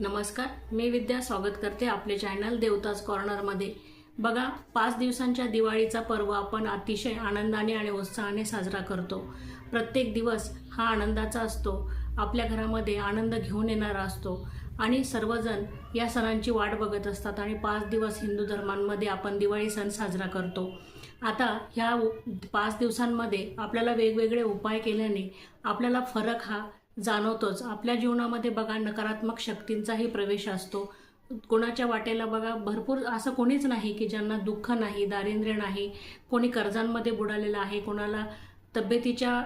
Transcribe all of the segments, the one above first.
नमस्कार मी विद्या स्वागत करते आपले चॅनल देवताज कॉर्नरमध्ये बघा पाच दिवसांच्या दिवाळीचा पर्व आपण अतिशय आनंदाने आणि उत्साहाने साजरा करतो. प्रत्येक दिवस हा आनंदाचा असतो. आपल्या घरामध्ये आनंद घेऊन येणारा असतो. आणि सर्वजण या सणांची वाट बघत असतात आणि पाच दिवस हिंदू धर्मांमध्ये आपण दिवाळी सण साजरा करतो. आता ह्या उ- पाच दिवसांमध्ये आपल्याला वेगवेगळे उपाय केल्याने आपल्याला फरक हा जाणवतोच. आपल्या जीवनामध्ये बघा नकारात्मक शक्तींचाही प्रवेश असतो. कोणाच्या वाटेला बघा भरपूर असं कोणीच नाही की ज्यांना दुःख नाही दारिद्र्य नाही कोणी कर्जांमध्ये बुडालेलं आहे कोणाला तब्येतीच्या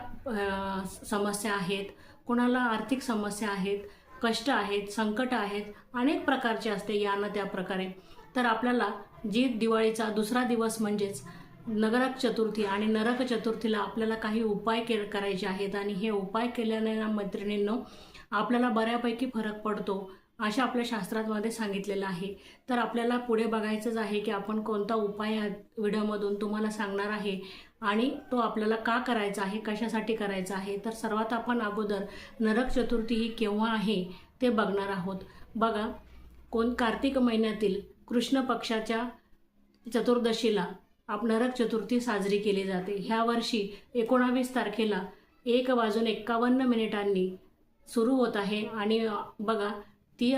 समस्या आहेत कोणाला आर्थिक समस्या आहेत कष्ट आहेत संकट आहेत अनेक प्रकारचे असते या ना त्या प्रकारे. तर आपल्याला जी दिवाळीचा दुसरा दिवस म्हणजेच नरक चतुर्थी आणि नरक चतुर्थीला आपल्याला काही उपाय के करायचे आहेत आणि हे उपाय केल्याने ना मैत्रिणींनो आपल्याला बऱ्यापैकी फरक पडतो अशा आपल्या शास्त्रामध्ये सांगितलेलं आहे. तर आपल्याला पुढे बघायचंच आहे की आपण कोणता उपाय या व्हिडिओमधून तुम्हाला सांगणार आहे आणि तो आपल्याला का करायचा आहे कशासाठी करायचा आहे. तर सर्वात आपण अगोदर नरक चतुर्थी ही केव्हा आहे ते बघणार आहोत. बघा कोण कार्तिक महिन्यातील कृष्ण पक्षाच्या चतुर्दशीला आप नरक चतुर्थी साजरी केली जाते. ह्या वर्षी एकोणावीस तारखेला एक वाजून एक्कावन्न मिनिटांनी सुरू होत आहे. आणि बघा ती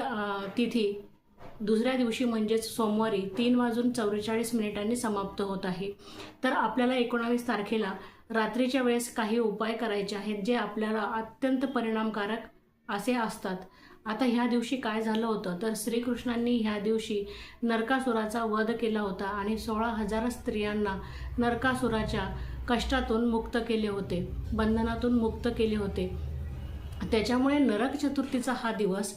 तिथी दुसऱ्या दिवशी म्हणजेच सोमवारी तीन वाजून चौवेचाळीस मिनिटांनी समाप्त होत आहे. तर आपल्याला एकोणावीस तारखेला रात्रीच्या वेळेस काही उपाय करायचे आहेत जे आपल्याला अत्यंत परिणामकारक असे असतात. आता ह्या दिवशी काय झालं होतं? तर श्रीकृष्णांनी ह्या दिवशी नरकासुराचा वध केला होता आणि सोळा हजार स्त्रियांना नरकासुराच्या कष्टातून मुक्त केले होते बंधनातून मुक्त केले होते. त्याच्यामुळे नरक चतुर्थीचा हा दिवस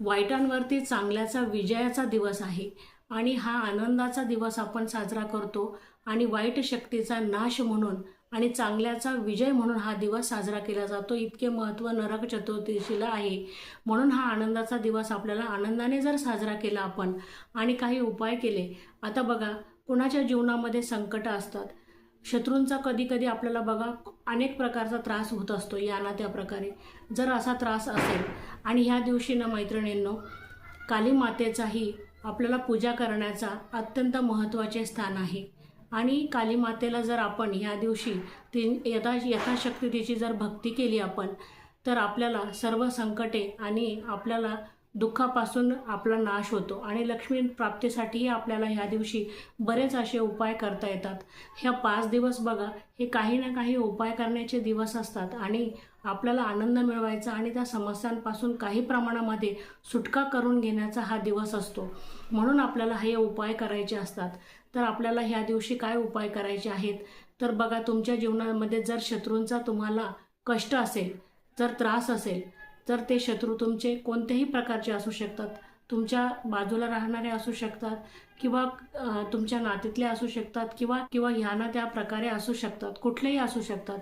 वाईटांवरती चांगल्याचा विजयाचा दिवस आहे आणि हा आनंदाचा दिवस आपण साजरा करतो आणि वाईट शक्तीचा नाश म्हणून आणि चांगल्याचा विजय म्हणून हा दिवस साजरा केला जातो. इतके महत्त्व नरक चतुर्दशीला आहे. म्हणून हा आनंदाचा दिवस आपल्याला आनंदाने जर साजरा केला आपण आणि काही उपाय केले. आता बघा कुणाच्या जीवनामध्ये संकट असतात? शत्रूंचा कधी कधी आपल्याला बघा अनेक प्रकारचा त्रास होत असतो. या ना त्या प्रकारे. जर असा त्रास असेल आणि ह्या दिवशी ना मैत्रिणींनो काली मातेचाही आपल्याला पूजा करण्याचा अत्यंत महत्त्वाचे स्थान आहे. आणि काली मातेला जर आपण ह्या दिवशी ती यथा यथाशक्ती तिची जर भक्ती केली आपण तर आपल्याला सर्व संकटे आणि आपल्याला दुःखापासून आपला नाश होतो आणि लक्ष्मी प्राप्तीसाठीही आपल्याला ह्या दिवशी बरेच असे उपाय करता येतात. ह्या पाच दिवस बघा हे काही ना काही उपाय करण्याचे दिवस असतात आणि आपल्याला आनंद मिळवायचा आणि त्या समस्यांपासून काही प्रमाणामध्ये सुटका करून घेण्याचा हा दिवस असतो. म्हणून आपल्याला हे उपाय करायचे असतात. तर आपल्याला ह्या दिवशी काय उपाय करायचे आहेत? तर बघा तुमच्या जीवनामध्ये जर शत्रूंचा तुम्हाला कष्ट असेल जर त्रास असेल तर ते शत्रू तुमचे कोणत्याही प्रकारचे असू शकतात. तुमच्या बाजूला राहणारे असू शकतात किंवा तुमच्या नातीतले असू शकतात किंवा किंवा ह्या ना त्या प्रकारे असू शकतात कुठलेही असू शकतात.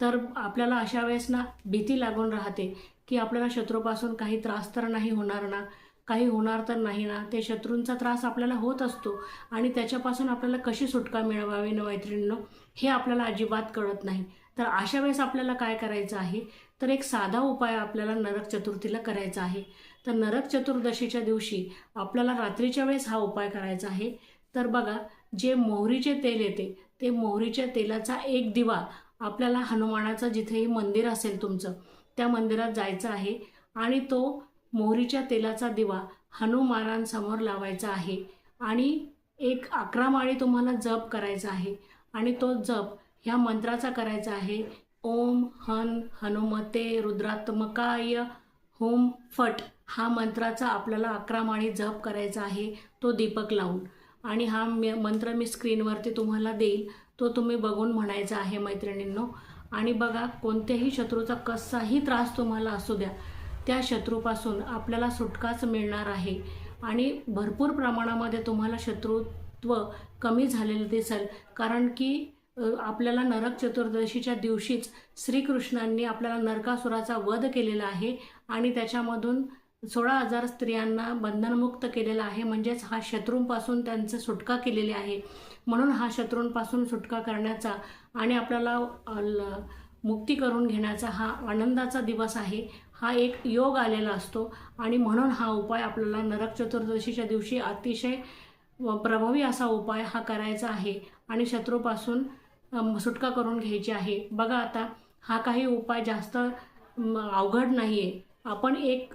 तर आपल्याला अशा वेळेस ना भीती लागून राहते की आपल्याला शत्रूपासून काही त्रास तर नाही होणार ना? काही होणार तर नाही ना. ते शत्रूंचा त्रास आपल्याला होत असतो आणि त्याच्यापासून आपल्याला कशी सुटका मिळवावी न मैत्रिणींनो हे आपल्याला अजिबात कळत नाही. तर अशा वेळेस आपल्याला काय करायचं आहे? तर एक साधा उपाय आपल्याला नरक चतुर्थीला करायचा आहे. तर नरक चतुर्दशीच्या दिवशी आपल्याला रात्रीच्या वेळेस हा उपाय करायचा आहे. तर बघा जे मोहरीचे तेल येते ते मोहरीच्या तेलाचा एक दिवा आपल्याला हनुमानाचं जिथेही मंदिर असेल तुमचं त्या मंदिरात जायचं आहे आणि तो मोहरीच्या तेलाचा दिवा हनुमानांसमोर लावायचा आहे आणि एक अकरा माळी तुम्हाला जप करायचा आहे. आणि तो जप ह्या मंत्राचा करायचा आहे. ओम हन हनुमते रुद्रात्मकाय होम फट हा मंत्राचा आपल्याला अकरा माळी जप करायचा आहे. तो दीपक लावून. आणि हा मंत्र मी स्क्रीनवरती तुम्हाला देईल. तो तुम्ही बघून म्हणायचा आहे मैत्रिणींनो. आणि बघा कोणत्याही शत्रूचा कसाही त्रास तुम्हाला असू द्या. त्या शत्रूपासून आपल्याला सुटकाच मिळणार आहे. आणि भरपूर प्रमाणामध्ये तुम्हाला शत्रुत्व कमी झालेलं दिसेल. कारण की आपल्याला नरक चतुर्दशीच्या दिवशीच श्रीकृष्णांनी आपल्याला नरकासुराचा वध केलेला आहे आणि त्याच्यामधून सोळा हजार स्त्रियांना बंधनमुक्त केलेला आहे. म्हणजेच हा शत्रूंपासून त्यांचं सुटका केलेली आहे. म्हणून हा शत्रूंपासून सुटका करण्याचा आणि आपल्याला मुक्ती करून घेण्याचा हा आनंदाचा दिवस आहे. हा एक योग आलेला असतो. आणि म्हणून हा उपाय आपल्याला नरक चतुर्दशीच्या दिवशी अतिशय प्रभावी असा उपाय हा करायचा आहे. आणि शत्रूपासून सुटका करून घ्यायची आहे. बघा आता हा काही उपाय जास्त अवघड नाही आहे आपण एक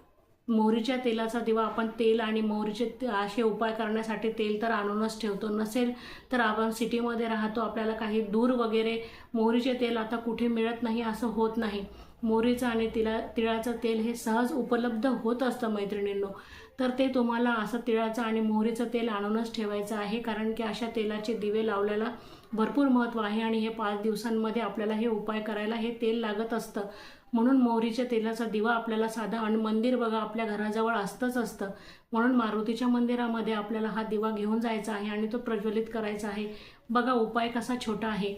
मोहरीच्या तेलाचा दिवा आपण तेल आणि मोहरीचे असे उपाय करण्यासाठी तेल तर आणूनच ठेवतो. नसेल तर आपण सिटीमध्ये राहतो आपल्याला काही दूर वगैरे मोहरीचे तेल आता कुठे मिळत नाही असं होत नाही. मोहरीचं आणि तिला तिळाचं तेल हे सहज उपलब्ध होत असतं मैत्रिणींनो. तर ते तुम्हाला असं तिळाचं आणि मोहरीचं तेल आणूनच ठेवायचं आहे कारण की अशा तेलाचे दिवे लावल्याला भरपूर महत्त्व आहे आणि हे पाच दिवसांमध्ये आपल्याला हे उपाय करायला हे तेल लागत असतं. म्हणून मोहरीच्या तेलाचा दिवा आपल्याला साधा आणि मंदिर बघा आपल्या घराजवळ असतंच असतं. म्हणून मारुतीच्या मंदिरामध्ये आपल्याला हा दिवा घेऊन जायचा आहे आणि तो प्रज्वलित करायचा आहे. बघा उपाय कसा छोटा आहे.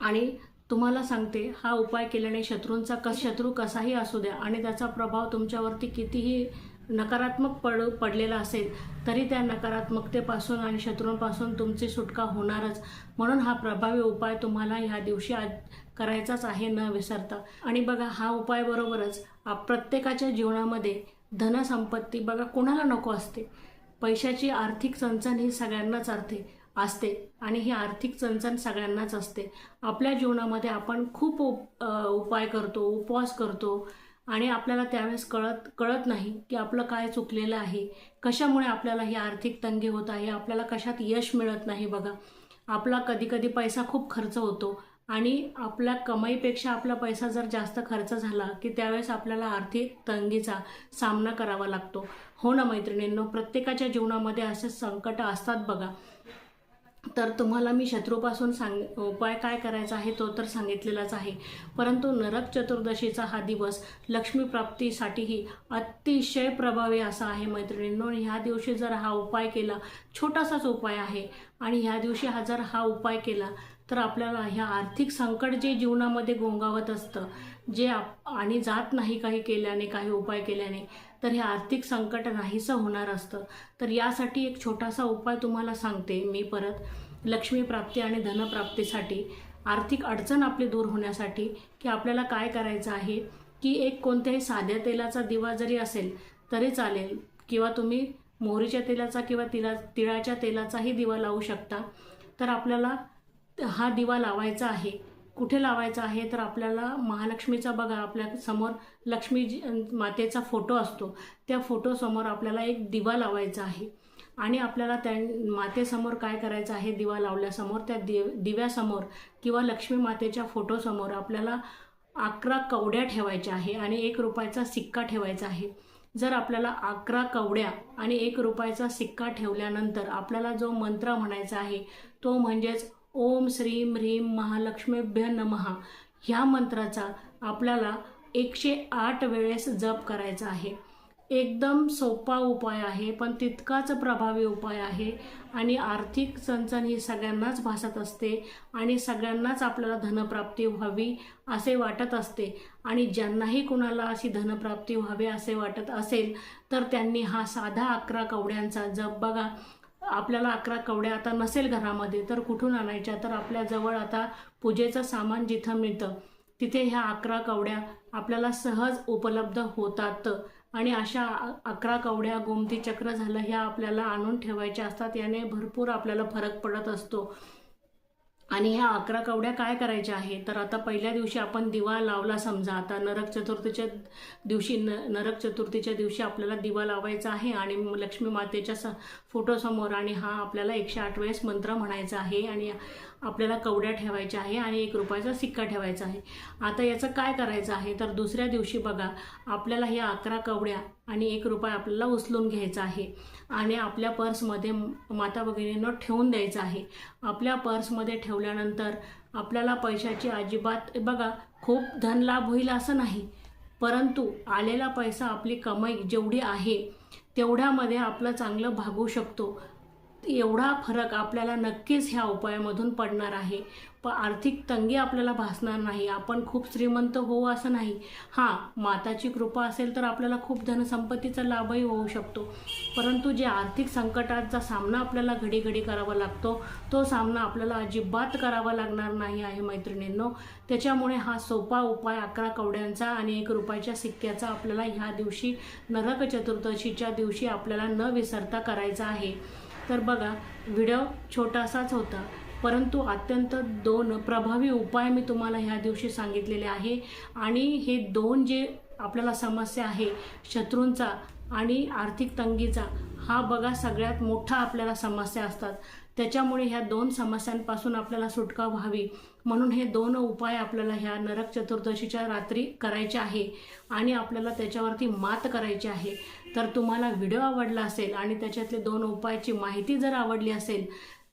आणि तुम्हाला सांगते हा उपाय केल्याने शत्रूंचा कस शत्रू कसाही असू द्या आणि त्याचा प्रभाव तुमच्यावरती कितीही नकारात्मक पड पडलेला असेल तरी त्या नकारात्मकतेपासून आणि शत्रूंपासून तुमची सुटका होणारच. म्हणून हा प्रभावी उपाय तुम्हाला ह्या दिवशी आज करायचाच आहे न विसरता. आणि बघा हा उपाय बरोबरच प्रत्येकाच्या जीवनामध्ये धनसंपत्ती बघा कोणाला नको असते. पैशाची आर्थिक चणचण ही सगळ्यांनाच अर्थे. असते आणि ही आर्थिक चणचण सगळ्यांनाच असते. आपल्या जीवनामध्ये आपण खूप उप उपाय करतो उपवास करतो आणि आपल्याला त्यावेळेस कळत कळत नाही की आपलं काय चुकलेलं आहे. कशामुळे आपल्याला ही आर्थिक तंगी होत आहे? आपल्याला कशात यश मिळत नाही बघा. आपला कधीकधी पैसा खूप खर्च होतो आणि आपल्या कमाईपेक्षा आपला पैसा जर जास्त खर्च झाला की त्यावेळेस आपल्याला आर्थिक तंगीचा सामना करावा लागतो. हो ना मैत्रिणींनो प्रत्येकाच्या जीवनामध्ये असे संकट असतात बघा. तर तुम्हाला मी शत्रूपासून सांग उपाय काय करायचा आहे तो तर सांगितलेलाच आहे. परंतु नरक चतुर्दशीचा हा दिवस लक्ष्मी प्राप्तीसाठीही अतिशय प्रभावी असा आहे मैत्रिणींनो. ह्या दिवशी जर हा उपाय केला छोटासाच उपाय आहे. आणि ह्या दिवशी हा जर हा उपाय केला तर आपल्याला ह्या आर्थिक संकट जे जीवनामध्ये गोंगावत असतं जे आप आणि जात नाही काही केल्याने काही उपाय केल्याने तर हे आर्थिक संकट नाहीसं होणार असतं. तर यासाठी एक छोटासा उपाय तुम्हाला सांगते मी परत. लक्ष्मी प्राप्ती आणि धनप्राप्तीसाठी आर्थिक अडचण आपली दूर होण्यासाठी की आपल्याला काय करायचं आहे की एक कोणत्याही साध्या तेलाचा दिवा जरी असेल तरी चालेल. किंवा तुम्ही मोहरीच्या तेलाचा किंवा तिला तिळाच्या तेलाचाही दिवा लावू शकता. तर आपल्याला हा दिवा लावायचा आहे. कुठे लावायचा आहे तर आपल्याला महालक्ष्मीचा बघा आपल्यासमोर लक्ष्मी जी- मातेचा फोटो असतो. त्या फोटोसमोर आपल्याला एक दिवा लावायचा आहे. आणि आपल्याला त्या मातेसमोर काय करायचं आहे? दिवा लावल्यासमोर त्या दिव दिव्यासमोर किंवा लक्ष्मी मातेच्या फोटोसमोर आपल्याला अकरा कवड्या ठेवायच्या आहे आणि एक रुपयाचा सिक्का ठेवायचा आहे. जर आपल्याला अकरा कवड्या आणि एक रुपयाचा सिक्का ठेवल्यानंतर आपल्याला जो मंत्र म्हणायचा आहे तो म्हणजेच ओम श्रीम ह्रीम महालक्ष्मीभ्य नमहा ह्या मंत्राचा आपल्याला एकशे आठ वेळेस जप करायचा आहे. एकदम सोपा उपाय आहे पण तितकाच प्रभावी उपाय आहे. आणि आर्थिक चणचण ही सगळ्यांनाच भासत असते आणि सगळ्यांनाच आपल्याला धनप्राप्ती व्हावी असे वाटत असते. आणि ज्यांनाही कुणाला अशी धनप्राप्ती व्हावी असे वाटत असेल तर त्यांनी हा साधा अकरा कवड्यांचा जप बघा. आपल्याला अकरा कवड्या आता नसेल घरामध्ये तर कुठून आणायच्या? तर आपल्या जवळ आता पूजेचं सामान जिथं मिळतं तिथे ह्या अकरा कवड्या आपल्याला सहज उपलब्ध होतात. आणि अशा अकरा कवड्या गोमती चक्र झालं ह्या आपल्याला आणून ठेवायच्या असतात याने भरपूर आपल्याला फरक पडत असतो. आणि ह्या अकरा कवड्या काय करायच्या आहे तर आता पहिल्या दिवशी आपण दिवा लावला समजा. आता नरक चतुर्थीच्या दिवशी न नरक चतुर्थीच्या दिवशी आपल्याला दिवा लावायचा आहे आणि लक्ष्मी मातेच्या स फोटोसमोर आणि हा आपल्याला एकशे आठ वेळेस मंत्र म्हणायचा आहे. आणि आपल्याला कवड्या ठेवायच्या आहे आणि एक रुपयाचा सिक्का ठेवायचा आहे. आता याचं काय करायचं आहे? तर दुसऱ्या दिवशी बघा आपल्याला ह्या अकरा कवड्या आणि एक रुपया आपल्याला उचलून घ्यायचा आहे. आणि आपल्या पर्समध्ये माता भगिनींना ठेवून द्यायचं आहे. आपल्या पर्समध्ये ठेवल्यानंतर आपल्याला पैशाची अजिबात बघा खूप धनलाभ होईल असं नाही. परंतु आलेला पैसा आपली कमाई जेवढी आहे तेवढ्यामध्ये आपलं चांगलं भागू शकतो. एवढा फरक आपल्याला नक्कीच ह्या उपायामधून पडणार आहे. प आर्थिक तंगी आपल्याला भासणार नाही. आपण खूप श्रीमंत होऊ असं नाही. हां माताची कृपा असेल तर आपल्याला खूप धनसंपत्तीचा लाभही होऊ शकतो. परंतु जे आर्थिक संकटाचा सामना आपल्याला घडी घडी करावा लागतो तो सामना आपल्याला अजिबात करावा लागणार नाही आहे मैत्रिणींनो. त्याच्यामुळे हा सोपा उपाय अकरा कवड्यांचा आणि एक रुपयाच्या सिक्क्याचा आपल्याला ह्या दिवशी नरक चतुर्दशीच्या दिवशी आपल्याला न विसरता करायचा आहे. तर बघा व्हिडिओ छोटासाच होता परंतु अत्यंत दोन प्रभावी उपाय मी तुम्हाला ह्या दिवशी सांगितलेले आहे. आणि हे दोन जे आपल्याला समस्या आहे शत्रूंचा आणि आर्थिक तंगीचा हा बघा सगळ्यात मोठा आपल्याला समस्या असतात. त्याच्यामुळे ह्या दोन समस्यांपासून आपल्याला सुटका व्हावी. म्हणून हे दोन उपाय आपल्याला ह्या नरक चतुर्दशीच्या रात्री करायचे आहे आणि आपल्याला त्याच्यावरती मात करायची आहे. तर तुम्हाला व्हिडिओ आवडला असेल आणि त्याच्यातले दोन उपायाची माहिती जर आवडली असेल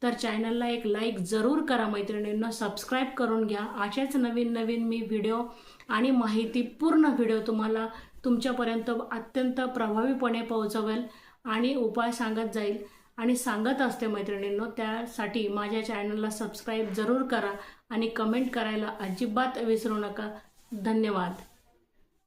तर चॅनलला एक लाईक जरूर करा मैत्रिणींना. सबस्क्राईब करून घ्या. अशाच नवीन नवीन मी व्हिडिओ आणि माहिती पूर्ण व्हिडिओ तुम्हाला तुमच्यापर्यंत अत्यंत प्रभावीपणे पोहोचवेल. आणि उपाय सांगत जाईल. आणि सांगत असते मैत्रिणींनो त्यासाठी माझ्या चॅनलला सबस्क्राईब जरूर करा आणि कमेंट करायला अजिबात विसरू नका. धन्यवाद.